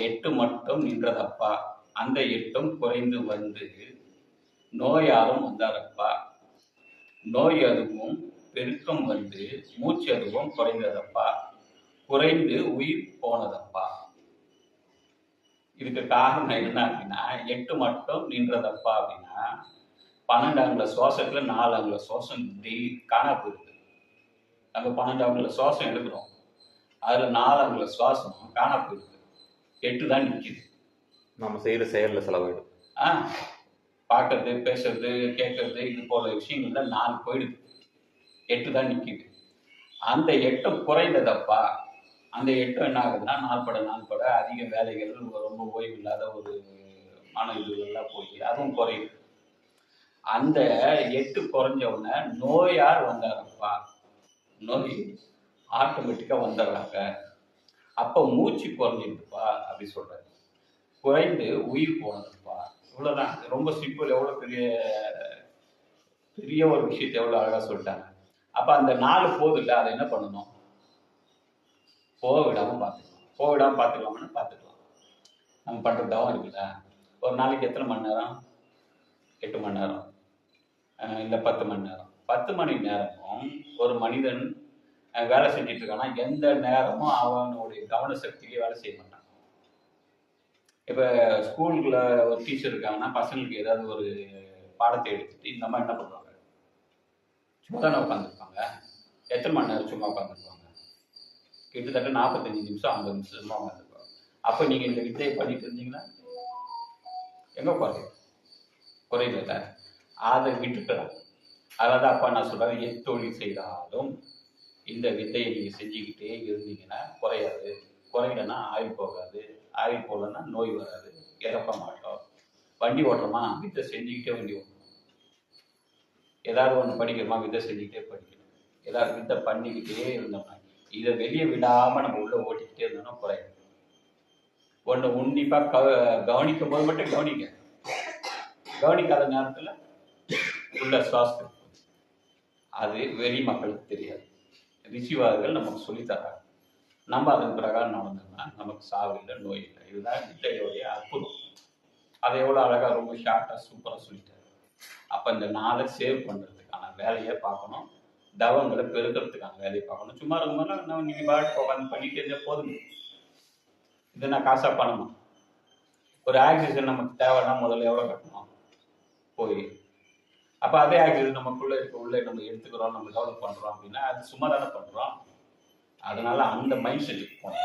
எட்டு மட்டும் நின்றதப்பா? அந்த எட்டும் குறைந்து வந்து நோயாலும் வந்தாரப்பா. நோய் அதுவும் பெருக்கம் வந்து மூச்சு அதுவும் குறைந்ததப்பா? குறைந்து உயிர் போனதப்பா? இதுக்கு காரணம் என்ன அப்படின்னா எட்டு மட்டும் நின்றதப்பா அப்படின்னா பன்னெண்டு அங்குல சுவாசத்துல நாலு அங்குல சுவாசம் டெய் காணா போயிருக்கு நம்ம பன்னெண்டு அங்குல சுவாசம் எடுக்கிறோம். அதுல நாலு அங்குல சுவாசம் காணா போயிருக்கு எட்டு தான் நிக்குது. நம்ம செய்யற செயல்ல செலவாயிடும். ஆ பார்க்கறது பேசுறது கேட்கறது இது போல விஷயங்கள்ல நாலு போயிடுது. எட்டு தான் நிக்குது. அந்த எட்டும் குறைந்ததப்பா அந்த எட்டும் என்ன ஆகுதுன்னா நாள்பட நாள்பட அதிக வேலைகள் ரொம்ப ஓய்வு இல்லாத ஒரு மன இதுகள்லாம் போய் அதுவும் குறையுது அந்த எட்டு குறைஞ்ச உடனே நோயார் வந்தாரப்பா நோய் ஆட்டோமேட்டிக்காக வந்துடுறாங்க. அப்போ மூச்சு குறைஞ்சிருதுப்பா அப்படி சொல்றாரு. குறைந்து உயிர் போனதுப்பா. இவ்வளவுதான். ரொம்ப சிம்பிள் எவ்வளவு பெரிய பெரிய ஒரு விஷயத்தை எவ்வளவு அழகா சொல்லிட்டாங்க. அப்ப அந்த நாலு போதில்ல. அதை என்ன பண்ணணும்? போக விடாம பார்த்துக்கலாம். போக விடாம பார்த்துக்கலாம்னு பார்த்துக்கலாம். நம்ம பண்ற தவம் இருக்குல்ல. ஒரு நாளைக்கு எத்தனை மணி நேரம்? எட்டு மணி நேரம். இல்லை பத்து மணி நேரம். பத்து மணி நேரமும் ஒரு மனிதன் வேலை செஞ்சுட்டு இருக்கானா? எந்த நேரமும் அவனுடைய கவன சக்தியிலே வேலை செய்ய மாட்டான். இப்போ ஸ்கூலுக்குள்ள ஒரு டீச்சர் இருக்காங்கன்னா பசங்களுக்கு ஏதாவது ஒரு பாடத்தை எடுத்துட்டு இந்த மாதிரி என்ன பண்ணுவாங்க? சும்மா தானே உட்காந்துருப்பாங்க எத்தனை மணி நேரம் சும்மா உட்காந்துருப்பாங்க கிட்டத்தட்ட நாற்பத்தஞ்சு நிமிஷம் ஐம்பது நிமிஷம் சும்மா உட்காந்துருப்பாங்க அப்போ நீங்கள் இந்த வித்தையை பண்ணிட்டு இருந்தீங்கன்னா எங்கே குறையும் குறையில அதை விட்டுக்கலாம் அதாவது அப்பா நான் சொல்கிறேன் எத்தொழில் செய்தாலும் இந்த வித்தையை நீங்கள் செஞ்சுக்கிட்டே இருந்தீங்கன்னா குறையாது. குறையலன்னா ஆயுள் போகாது ஆவி போகலன்னா நோய் வராது. இறப்ப மாட்டோம். வண்டி ஓட்டுறோமா? வித்தை செஞ்சுக்கிட்டே வண்டி ஓட்டணும். ஏதாவது ஒன்று படிக்கிறோமா? வித்தை செஞ்சுக்கிட்டே படிக்கணும். ஏதாவது வித்தை பண்ணிக்கிட்டே இருந்தோம்னா இதை வெளியே விடாமல் நம்ம உள்ளே ஓட்டிக்கிட்டே இருந்தோம்னா குறையும். ஒன்று உன்னிப்பாக க கவனிக்கும் போது மட்டும் கவனிக்க கவனிக்காத நேரத்தில் உள்ள சுவாசம் அது வெளி மக்களுக்கு தெரியாது. ரிஷிவார்கள் நமக்கு சொல்லித்தராங்க நம்ம அதன் பிரகாரம் நடந்தோம்னா நமக்கு சாவு இல்லை நோய் இல்லை. இதுதான் வித்தையோடைய அற்புதம். அதை எவ்வளோ அழகாக ரொம்ப ஷார்ட்டாக சூப்பராக சொல்லிட்டாரு. அப்போ இந்த நாளை சேவ் பண்ணுறதுக்கான வேலையை பார்க்கணும். தவங்களை பெருக்கிறதுக்கான வேலையை பார்க்கணும். சும்மா இருக்கும்போது நம்ம நீங்கள் பாட்டு உட்காந்து பண்ணிட்டு இருந்தால் போதும். இது நான் காசாக பண்ணணும் ஒரு ஆக்சிஜன் நமக்கு தேவைன்னா முதல்ல எவ்வளோ கட்டணும்? போய். அப்போ அதே ஆக்சிஜன் நமக்குள்ளே இருக்க உள்ளே நம்ம எடுத்துக்கிறோம் நம்ம டெவலப் பண்ணுறோம் அப்படின்னா அது சும்மா தானே பண்ணுறோம் அதனால அந்த மைண்ட் செட்டுக்கு போகணும்